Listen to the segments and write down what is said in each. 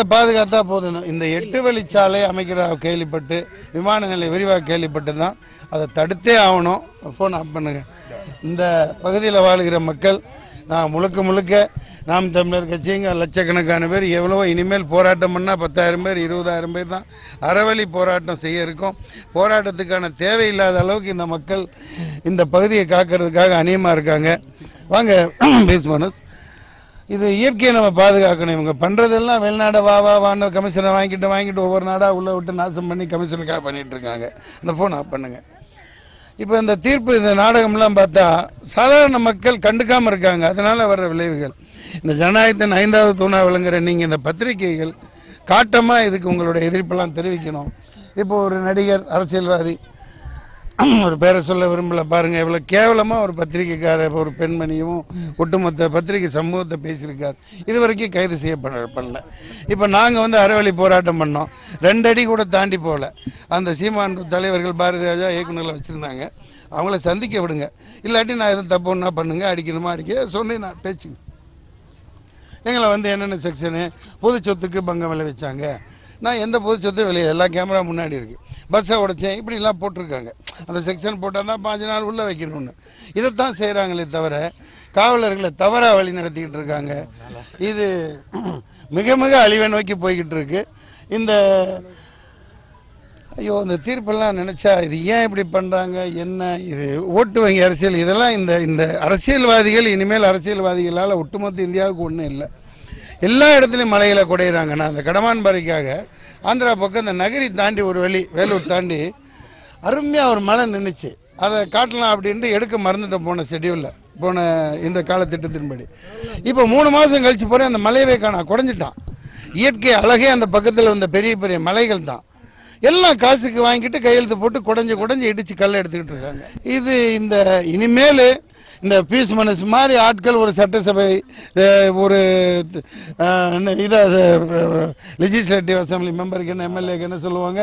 ஏரிகளை பாதுகாத்தா போதும். இந்த எட்டு வழிச்சாலை அமைக்கிற கேள்விப்பட்டு விமான நிலை விரிவாக கேள்விப்பட்டு தான் அதை தடுத்தே ஆகணும். ஃபோன் ஆஃப் பண்ணுங்க. இந்த பகுதியில் வாழுகிற மக்கள் நான் முழுக்க முழுக்க நாம் தமிழர் கட்சிங்க லட்சக்கணக்கான பேர் எவ்வளவோ இனிமேல் போராட்டம் பண்ணால் பத்தாயிரம் பேர் இருபதாயிரம் பேர் தான் அறவழி போராட்டம் செய்ய இருக்கோம். போராட்டத்துக்கான தேவையில்லாத அளவுக்கு இந்த மக்கள் இந்த பகுதியை காக்கிறதுக்காக அநியமாக இருக்காங்க. வாங்க பீஸ் மனோஜ். இது இயற்கையை நம்ம பாதுகாக்கணும். இவங்க பண்ணுறதெல்லாம் வெளிநாட வா வா வான்னு கமிஷனை வாங்கிட்டு வாங்கிட்டு ஒவ்வொரு நாடாக உள்ளே விட்டு நாசம் பண்ணி கமிஷனுக்காக பண்ணிகிட்டு இருக்காங்க. இந்த ஃபோன் ஆஃப் பண்ணுங்கள் இப்போ இந்த தீர்ப்பு இந்த நாடகம்லாம் பார்த்தா சாதாரண மக்கள் கண்டுக்காமல் இருக்காங்க. அதனால் வர்ற விளைவுகள். இந்த ஜனநாயகத்தின் ஐந்தாவது தூணாக விளங்குற நீங்கள் இந்த பத்திரிகைகள் காட்டமாக இதுக்கு உங்களோட எதிர்ப்பெல்லாம் தெரிவிக்கணும். இப்போ ஒரு நடிகர் அரசியல்வாதி ஒரு பேரை சொல்ல விரும்பல. பாருங்க இவ்வளோ கேவலமாக ஒரு பத்திரிக்கைக்கார ஒரு பெண்மணியும் ஒட்டுமொத்த பத்திரிகை சமூகத்தை பேசியிருக்கார். இது வரைக்கும் கைது செய்யப்பட பண்ணல. இப்போ நாங்கள் வந்து அறவழி போராட்டம் பண்ணோம். ரெண்டு அடி கூட தாண்டி போகல அந்த சீமான் தலைவர்கள் பாரதி ராஜா இயக்குநர்களை வச்சுருந்தாங்க. அவங்கள சந்திக்க விடுங்க. இல்லாட்டி நான் எதுவும் தப்பு ஒன்றா பண்ணுங்க அடிக்கணுமா அடிக்க. சொன்னேன் நான் பேச்சு எங்களை வந்து என்னென்ன செக்ஷனு பொது சொத்துக்கு பங்கம் விளைவிச்சாங்க. நான் எந்த பொது சொத்தும் வெளியே எல்லா கேமரா முன்னாடி இருக்குது பஸ்ஸை உடைச்சேன் இப்படிலாம் போட்டிருக்காங்க. அந்த செக்ஷன் போட்டால் தான் பாஞ்சு நாள் உள்ளே வைக்கணும்னு. இதைத்தான் செய்கிறாங்களே தவிர காவலர்களை தவறாக வழி நடத்திக்கிட்டு இருக்காங்க. இது மிக மிக அழிவை நோக்கி போய்கிட்டு இருக்கு. இந்த ஐயோ இந்த தீர்ப்பெல்லாம் நினச்சா இது ஏன் இப்படி பண்ணுறாங்க என்ன? இது ஓட்டு வங்கி அரசியல். இதெல்லாம் இந்த இந்த அரசியல்வாதிகள் இனிமேல் அரசியல்வாதிகளால் ஒட்டுமொத்த இந்தியாவுக்கு ஒன்றும் இல்லை. எல்லா இடத்துலையும் மலைகளை குடையிறாங்கண்ணா அந்த அந்த கடமான்பாறைக்காக ஆந்திரா பக்கம் இந்த நகரி தாண்டி ஒரு வழி வேலூர் தாண்டி அருமையாக ஒரு மலை நின்றுச்சு அதை காட்டலாம் அப்படின்ட்டு எடுக்க மறந்துட்டோம் போன ஷெடியூலில் போன இந்த காலத்திட்டத்தின்படி. இப்போ மூணு மாதம் கழிச்சு போகிறேன் அந்த மலையவே காணா குறைஞ்சிட்டான் இயற்கை அழகே அந்த பக்கத்தில் வந்த பெரிய பெரிய மலைகள் தான். எல்லாம் காசுக்கு வாங்கிட்டு கையெழுத்து போட்டு குடஞ்சி குடஞ்சி இடித்து கல்லை எடுத்துக்கிட்டு இருக்காங்க. இது இந்த இனிமேல் இந்த பீஸ் மனசு மாதிரி ஆட்கள் ஒரு சட்டசபை ஒரு இதை லெஜிஸ்லேட்டிவ் அசம்பிளி மெம்பருக்கு என்ன எம்எல்ஏக்கு என்ன சொல்லுவாங்க?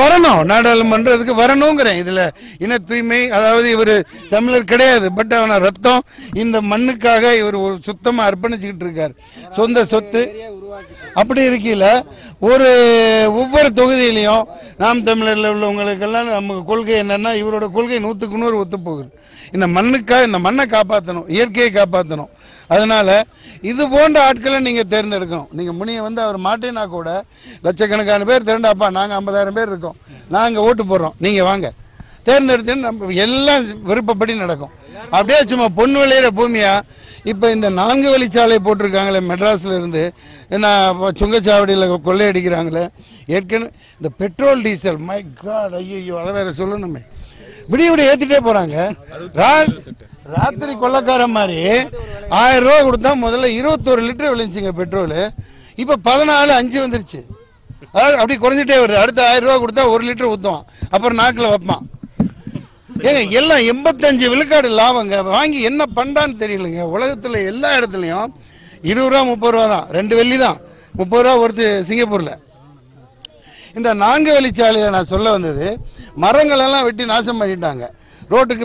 வரணும். நாடாளுமன்றத்துக்கு வரணுங்கிறேன். இதில் இன தூய்மை அதாவது இவர் தமிழர் கிடையாது. பட் அவன ரத்தம் இந்த மண்ணுக்காக இவர் ஒரு சுத்தமாக அர்ப்பணிச்சுக்கிட்டு இருக்கார். சொந்த சொத்து. அப்படி இருக்கையில் ஒரு ஒவ்வொரு தொகுதியிலையும் நாம் தமிழரில் உள்ளவங்களுக்கெல்லாம் நம்ம கொள்கை என்னென்னா இவரோட கொள்கை நூற்றுக்கு நூறு ஒத்துப்போகுது. இந்த மண்ணுக்காக இந்த மண்ணை காப்பாற்றணும் இயற்கையை காப்பாற்றணும் அதனால் இது போன்ற ஆட்களை நீங்கள் தேர்ந்தெடுக்கணும். நீங்கள் முனியை வந்து அவர் மாட்டேனா கூட லட்சக்கணக்கான பேர் திரண்டாப்பா நாங்கள் ஐம்பதாயிரம் பேர் இருக்கோம். நாங்கள் ஓட்டு போடுறோம். நீங்கள் வாங்க. தேர்ந்தெடுத்துன்னு நம்ம எல்லாம் விருப்பப்படி நடக்கும். அப்படியே சும்மா பொன் விளையிற பூமியா? இப்போ இந்த நான்கு வழிச்சாலை போட்டிருக்காங்களே மெட்ராஸ்ல இருந்து. என்ன சுங்கச்சாவடியில் கொள்ளையடிக்கிறாங்களே. ஏற்கனவே இந்த பெட்ரோல் டீசல் மை காட் ஐயோ அதை வேற சொல்லணுமே. விடிய விடிய ஏற்றிட்டே போகிறாங்க ராத்திரி கொள்ளக்கார மாதிரி ஆயிரம் ரூபா கொடுத்தா முதல்ல இருபத்தோரு லிட்டர் விளைஞ்சிங்க பெட்ரோலு. இப்போ பதினாலு அஞ்சு வந்துருச்சு. அதாவது அப்படி குறைஞ்சிட்டே வருது. அடுத்த ஆயிரம் ரூபா கொடுத்தா ஒரு லிட்டர் ஊற்றுவான் அப்புறம் நாக்கில் வைப்பான். ஏங்க எல்லாம் எண்பத்தஞ்சு விழுக்காடு லாபங்க. வாங்கி என்ன பண்ணுறான்னு தெரியலங்க. உலகத்தில் எல்லா இடத்துலையும் இருபது ரூபா முப்பது ரூபா தான். ரெண்டு வெள்ளி தான். முப்பது ரூபா ஒருத்து சிங்கப்பூரில். இந்த நான்கு வழிச்சாலையில் நான் சொல்ல வந்தது மரங்களெல்லாம் வெட்டி நாசம் பண்ணிட்டாங்க. ரோட்டுக்கு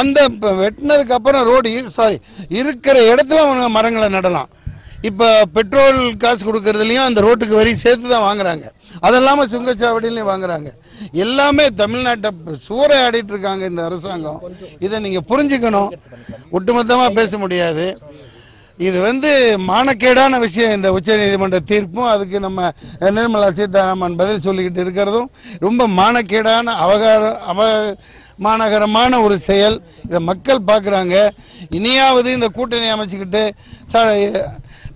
அந்த வெட்டினதுக்கப்புறம் ரோடு சாரி இருக்கிற இடத்துல மரங்களை நடலாம். இப்போ பெட்ரோல் காசு கொடுக்கறதுலையும் அந்த ரோட்டுக்கு வரி சேர்த்து தான் வாங்குறாங்க. அது இல்லாமல் சுங்கச்சாவடியிலையும் வாங்குறாங்க. எல்லாமே தமிழ்நாட்டை சூறையாடிட்டு இருக்காங்க இந்த அரசாங்கம். இதை நீங்கள் புரிஞ்சுக்கணும். ஒட்டுமொத்தமாக பேச முடியாது. இது வந்து மானக்கேடான விஷயம் இந்த உச்சநீதிமன்ற தீர்ப்பும் அதுக்கு நம்ம நிர்மலா சீதாராமன் பதில் சொல்லிக்கிட்டு இருக்கிறதும் ரொம்ப மானக்கேடான அவகார அவ மாநகரமான ஒரு செயல். இதை மக்கள் பார்க்குறாங்க. இனியாவது இந்த கூட்டணி அமைச்சுக்கிட்டு ச-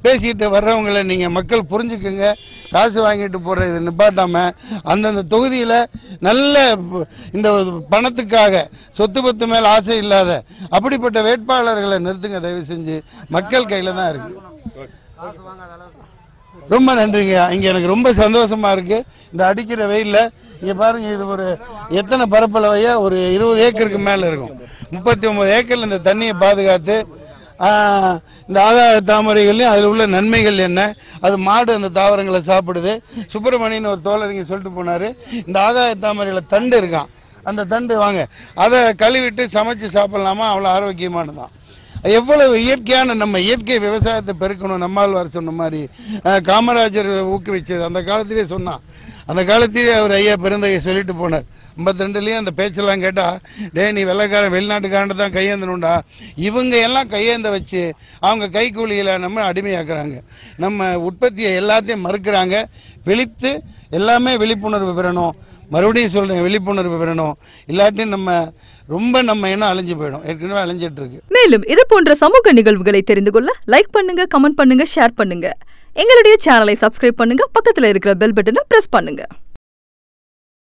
பேசிக்கிட்டு வர்றவங்களை நீங்கள் மக்கள் புரிஞ்சுக்குங்க. காசு வாங்கிட்டு போகிற இது நிப்பாட்டாமல் அந்தந்த தொகுதியில் நல்ல இந்த பணத்துக்காக சொத்து பத்து மேல் ஆசை இல்லாத அப்படிப்பட்ட வேட்பாளர்களை நிறுத்துங்க தயவு செஞ்சு. மக்கள் கையில் தான் இருக்கு. ரொம்ப நன்றிங்க. இங்கே எனக்கு ரொம்ப சந்தோஷமாக இருக்குது இந்த அடிக்கிற வெயில்ல இங்கே பாருங்கள் இது ஒரு எத்தனை பரப்பளவையாக ஒரு இருபது ஏக்கருக்கு மேலே இருக்கும். முப்பத்தி ஒன்பது ஏக்கரில் இந்த தண்ணியை பாதுகாத்து இந்த ஆதாய தாமரைகள்லையும் அதில் உள்ள நன்மைகள் என்ன? அது மாடு அந்த தாவரங்களை சாப்பிடுது. சுப்பிரமணியன் ஒரு தோழர் இங்கே சொல்லிட்டு போனார். இந்த ஆகாய தாமரையில் தண்டு இருக்கான் அந்த தண்டு வாங்க. அதை கழுவிட்டு சமைச்சு சாப்பிடலாமா? அவ்வளோ ஆரோக்கியமானதான். எவ்வளவு இயற்கையான நம்ம இயற்கை விவசாயத்தை பெருக்கணும். நம்மாழ்வார் சொன்ன மாதிரி. காமராஜர் ஊக்குவிச்சது. அந்த காலத்திலே சொன்னான். அந்த காலத்திலே அவர் ஐயா பெருந்தகை சொல்லிட்டு போனார். ஐம்பத்தி ரெண்டுலேயும் அந்த பேச்செல்லாம் கேட்டால் டே நீ வெள்ளைக்காரன் வெளிநாட்டுக்காரன் தான் கையேந்தணுண்டா இவங்க எல்லாம் கையேந்த வச்சு அவங்க கைக்கூலியில் நம்ம அடிமையாக்குறாங்க. நம்ம உற்பத்தியை எல்லாத்தையும் மறுக்கிறாங்க. விழித்து எல்லாமே விழிப்புணர்வு பெறணும். மறுபடியும் சொல்கிறேன் விழிப்புணர்வு பெறணும். இல்லாட்டி நம்ம ரொம்ப நம்ம என்ன அழிஞ்சு போயிடும். ஏற்கனவே அழிஞ்சிட்டு இருக்கு. மேலும் இது போன்ற சமூக நிகழ்வுகளை தெரிந்து கொள்ள லைக் பண்ணுங்க கமெண்ட் பண்ணுங்க ஷேர் பண்ணுங்க. எங்களுடைய சேனலை சப்ஸ்கிரைப் பண்ணுங்க. பக்கத்தில் இருக்கிற பெல் பட்டனை பிரஸ் பண்ணுங்க.